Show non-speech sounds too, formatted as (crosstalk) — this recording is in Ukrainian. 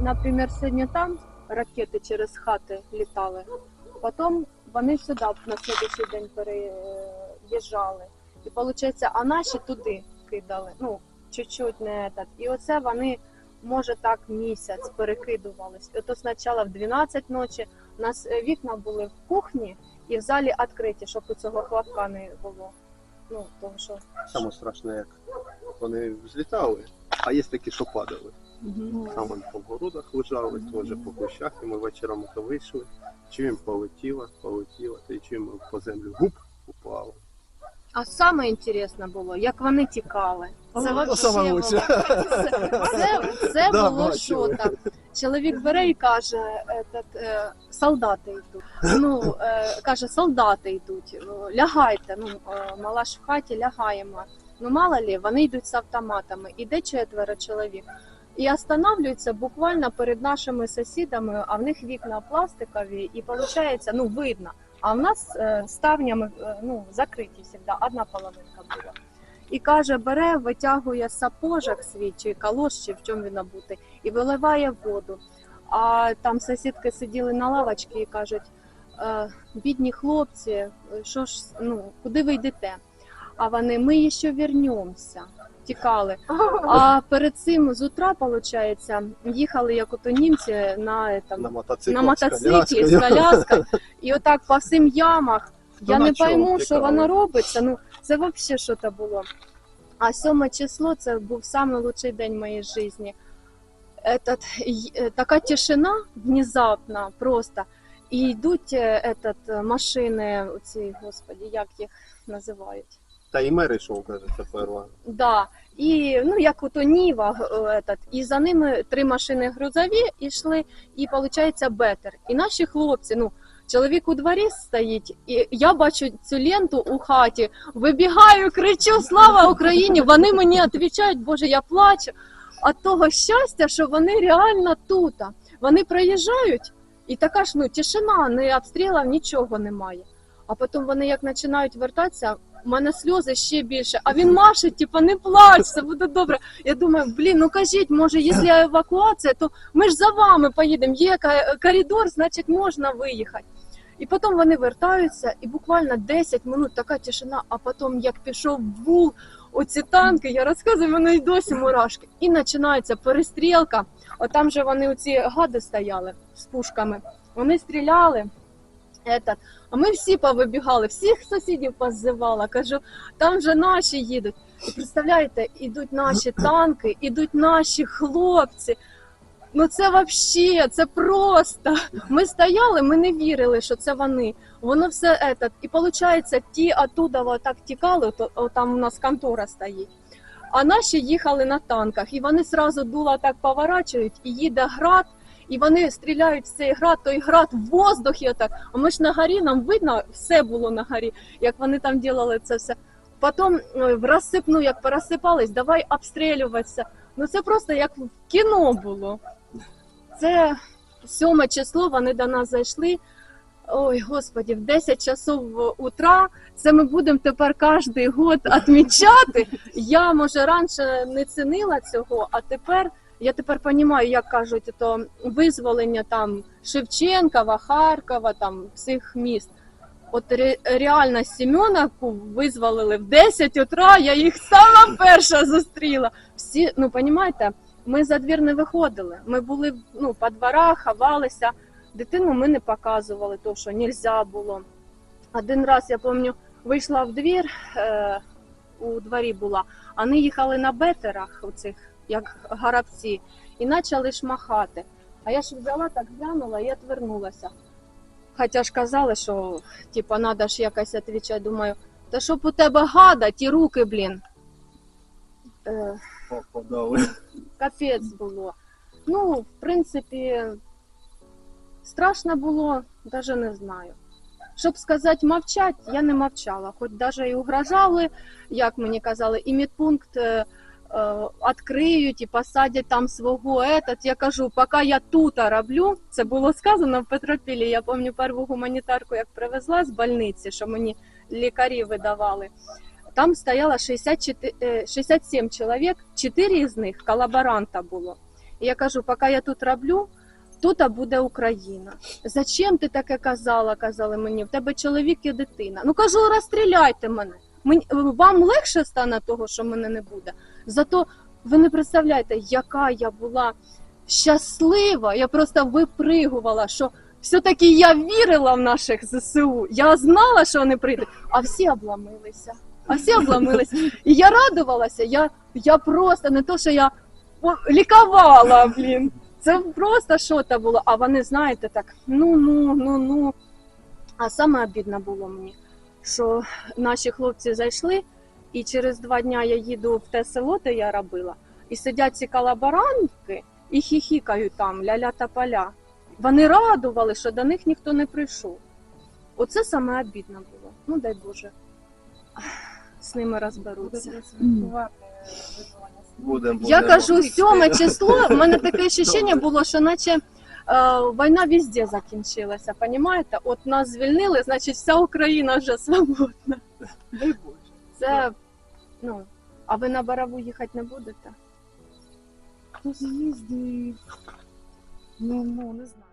наприклад, сьогодні там ракети через хати літали, потім вони сюди на слідчий день переїжджали. І виходить, а наші туди кидали. Ну, чуть-чуть не этот. І оце вони, може так, місяць перекидувались. Ото спочатку в 12 ночі у нас е, вікна були в кухні і в залі відкриті, щоб у цього хлопка не було. Ну, тому що Саме страшне, як вони взлітали, а є такі, що падали. ну, Там вони по городах лежали, теж по кущах, і ми вечором то вийшли. Чуємо полетіло, полетіло, та й чуємо по землю гуп упало. А саме інтересне було, як вони тікали. Це Ну, вообще саме було. Це, це, це Да, було бачили. що там. Чоловік бере і каже, этот, е, солдати йдуть. Ну, е, каже, солдати йдуть, е, лягайте. Ну, е, мала ж в хаті, лягаємо. Ну, мало лі, вони йдуть з автоматами. Іде четверо чоловік. І останавливаються буквально перед нашими сусідами, а в них вікна пластикові, і виходить, ну, видно. А в нас е, ставнями е, ну, закриті завжди, одна половинка була. І каже, бере, витягує сапожок свій чи калош, чи в чому він набутий, і виливає воду. А там сусідки сиділи на лавочці і кажуть: е, бідні хлопці, що ж, ну, куди ви йдете? А вони, ми ще вернемося. Тікали. (laughs) А перед цим з утра, виходить, їхали як ото німці на, этом, На мотоциклі. на мотоциклі з коляскою, (laughs) і отак по всім ямах. То Я на не чому пойму, що тікали? воно робиться. Ну це взагалі що то було. А сьоме число це був найкращий день моєї житті. Этот, й- е, така тишина внезапна, просто. І йдуть е, этот, е, машини, оці, господі, як їх називають? Та і мер йшов, каже, це перва. Да. І ну як ото Ніва, е, этот, і за ними три машини грузові йшли, і виходить бетер. І наші хлопці, ну чоловік у дворі стоїть, і я бачу цю ленту у хаті, вибігаю, кричу Слава Україні! Вони мені відповідають, Боже, я плачу. А того щастя, що вони реально тут. Вони проїжджають, і така ж ну тишина, не обстрілів, нічого немає. А потім вони як починають вертатися, у мене сльози ще більше. А він маше, типу, не плач, все буде добре. Я думаю, блін, ну кажіть, може, якщо евакуація, то ми ж за вами поїдемо. Є коридор, значить можна виїхати. І потім вони вертаються, і буквально 10 минут така тишина, а потім як пішов гул, оці танки, я розказую, вони й досі мурашки. І починається перестрілка. От там же вони оці гади стояли з пушками. Вони стріляли. Этот, а ми всі повибігали, всіх сусідів позивала. Кажу, там вже наші їдуть. І представляєте, ідуть наші танки, ідуть наші хлопці. Ну це вообще, це просто. Ми стояли, ми не вірили, що це вони. Воно все этот. І виходить, ті оттуда так тікали, то там у нас контора стоїть. А наші їхали на танках, і вони зразу дула так поворачують, і їде град, і вони стріляють в цей град, той град в воздухі отак. А ми ж на горі, нам видно, все було на горі, як вони там ділили це все. Потім е, в розсипну, як порозсипались, давай обстрілюватися. Ну це просто як в кіно було. Це сьоме число, вони до нас зайшли. Ой, господі, в 10 часов утра. Це ми будемо тепер кожен год відмічати. Я може раніше не цінила цього, а тепер я тепер розумію, як кажуть, то визволення там Шевченкова, Харкова, там всіх міст. От ре- реально Сіменовку визволили в 10 утра. Я їх сама перша зустріла. Всі, ну розумієте, ми за двір не виходили. Ми були ну, по дворах, ховалися. Дитину ми не показували, то що нельзя було. Один раз я пам'ятаю, вийшла в двір, е, у дворі була, а вони їхали на бетерах, оцих, як гарабці, і почали шмахати. А я ж взяла, так глянула і відвернулася. Хоча ж казали, що типа, треба ж якось відповідати. Думаю, та щоб у тебе гада, ті руки, блін. Е, Попадали. капець було. Ну, в принципі, страшно було, навіть не знаю. Щоб сказати мовчать, я не мовчала. Хоч навіть і угрожали, як мені казали, і медпункт е, відкриють і посадять там свого этот. Я кажу, поки я тут роблю, це було сказано в Петропілі. Я пам'ятаю перву гуманітарку, як привезла з больниці, що мені лікарі видавали. Там стояло 64, е, 67 чоловік, 4 з них колаборанта було. І я кажу, поки я тут роблю, тут буде Україна. Зачем ти таке казала? казали мені. В тебе чоловік і дитина. Ну кажу, розстріляйте мене. Мені вам легше стане того, що мене не буде. Зато ви не представляєте, яка я була щаслива. Я просто випригувала, що все-таки я вірила в наших ЗСУ. Я знала, що вони прийдуть, а всі обламилися. А всі обламилися. І я радувалася. Я, я просто не то, що я лікувала, блін. Це просто що то було. А вони, знаєте, так, ну, ну, ну, ну. А саме обідно було мені, що наші хлопці зайшли, і через два дня я їду в те село, де я робила, і сидять ці колаборантки і хіхікають там ля-ля та поля. Вони радували, що до них ніхто не прийшов. Оце саме обідно було. Ну дай Боже. З ними розберуться. Будемо, Я кажу, сьоме число. В мене таке ощущення було, що наче війна везде закінчилася. Понімаєте? От нас звільнили, значить, вся Україна вже свободна. Дай Боже. Це ну. А ви на Бараву їхати не будете? Хтось їздив. Ну, ну, не знаю.